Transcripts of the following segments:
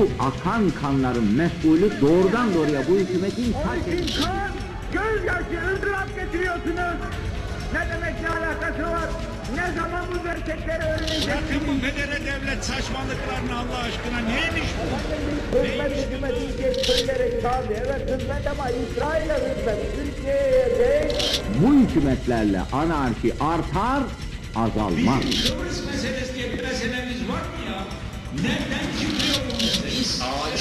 Bu akan kanların mesulü doğrudan doğruya bu hükümetin terk için kan, gözyaşı, ızdırap getiriyorsunuz. Ne demek ne alakası var? Ne zaman bu gerçekleri öğreneceksiniz? Bırakın bu federe devlet saçmalıklarını Allah aşkına neymiş bu? Hükmet hükümeti diye söyleyerek tabi. Evet hükmet ama İsrail'e hükmet. Türkiye'ye değil. Bu hükümetlerle anarşi artar, azalmaz. Kıbrıs meselesi diye bir meselemiz var mı ya? Nereden?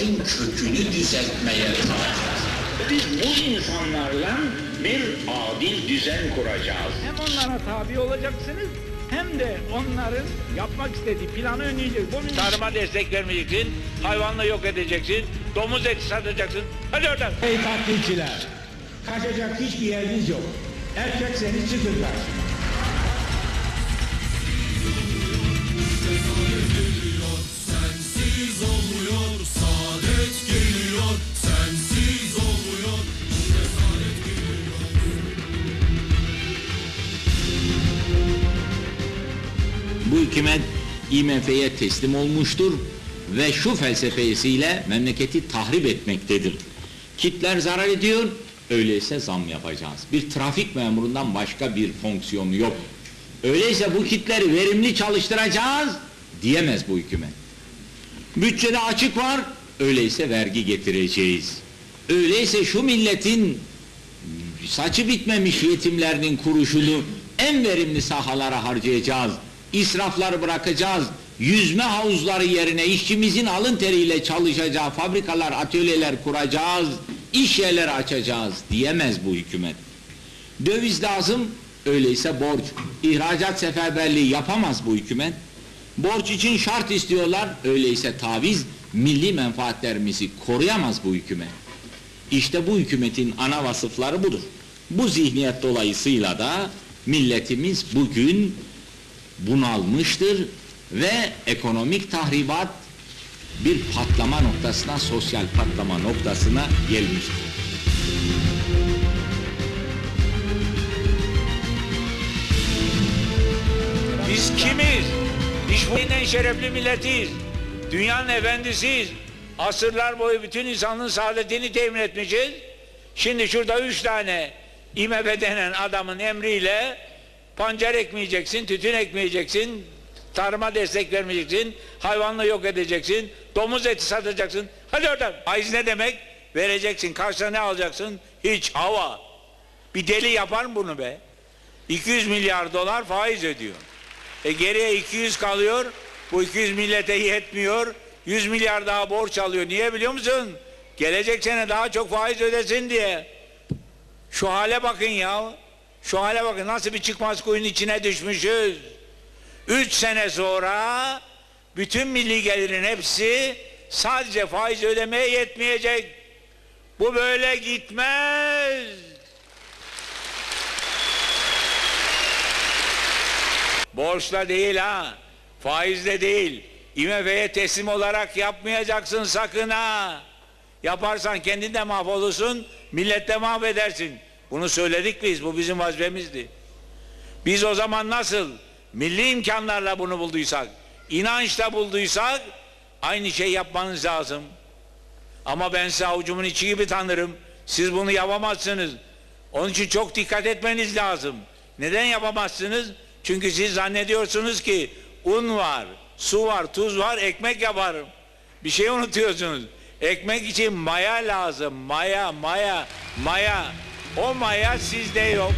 Ağacın kökünü düzeltmeye talibız. Biz bu insanlarla bir adil düzen kuracağız. Hem onlara tabi olacaksınız hem de onların yapmak istediği planı önleyeceksiniz. Bunun tarıma destek vermeyeceksin, hayvanla yok edeceksin, domuz eti satacaksın. Hadi oradan. Ey taklitçiler! Kaçacak hiçbir yeriniz yok. Erkekseniz çıkın karşıma. Sensiz olmuyor, Bu hükümet IMF'ye teslim olmuştur ve şu felsefesiyle memleketi tahrip etmektedir. Kitler zarar ediyor, öyleyse zam yapacağız. Bir trafik memurundan başka bir fonksiyonu yok. Öyleyse bu kitleri verimli çalıştıracağız diyemez bu hükümet. Bütçede açık var, öyleyse vergi getireceğiz. Öyleyse şu milletin saçı bitmemiş yetimlerinin kuruşunu en verimli sahalara harcayacağız. İsrafları bırakacağız. Yüzme havuzları yerine işçimizin alın teriyle çalışacağı fabrikalar, atölyeler kuracağız. iş yerleri açacağız diyemez bu hükümet. Döviz lazım, öyleyse borç. İhracat seferberliği yapamaz bu hükümet. Borç için şart istiyorlar, öyleyse taviz, milli menfaatlerimizi koruyamaz bu hükümet. İşte bu hükümetin ana vasıfları budur. Bu zihniyet dolayısıyla da milletimiz bugün bunalmıştır ve ekonomik tahribat bir patlama noktasına, sosyal patlama noktasına gelmiştir. Biz kimiz? Biz bu en şerefli milletiyiz. Dünyanın efendisiyiz. Asırlar boyu bütün insanlığın saadetini temin etmişiz. Şimdi şurada üç tane IMF denen adamın emriyle pancar ekmeyeceksin, tütün ekmeyeceksin, tarıma destek vermeyeceksin, hayvanla yok edeceksin, domuz eti satacaksın. Hadi oradan. Faiz ne demek? Vereceksin. Karşına ne alacaksın? Hiç hava. Bir deli yapar mı bunu be? 200 milyar dolar faiz ödüyor. E geriye 200 kalıyor. Bu 200 millete yetmiyor. 100 milyar daha borç alıyor. Niye biliyor musun? Gelecek sene daha çok faiz ödesin diye. Şu hale bakın ya. Şu hale bakın nasıl bir çıkmaz kuyunun içine düşmüşüz. 3 sene sonra bütün milli gelirin hepsi sadece faiz ödemeye yetmeyecek. Bu böyle gitmez. Borçla değil ha. Faizle değil. IMF'ye teslim olarak yapmayacaksın sakın ha. Yaparsan kendin de mahvolursun, millet de mahvedersin. Bunu söyledik biz, bu bizim vazifemizdi. Biz o zaman nasıl milli imkanlarla bunu bulduysak, inançla bulduysak aynı şey yapmanız lazım. Ama ben size avucumun içi gibi tanırım. Siz bunu yapamazsınız. Onun için çok dikkat etmeniz lazım. Neden yapamazsınız? Çünkü siz zannediyorsunuz ki un var, su var, tuz var, ekmek yaparım. Bir şey unutuyorsunuz. Ekmek için maya lazım. Maya, maya, maya. O maya sizde yok.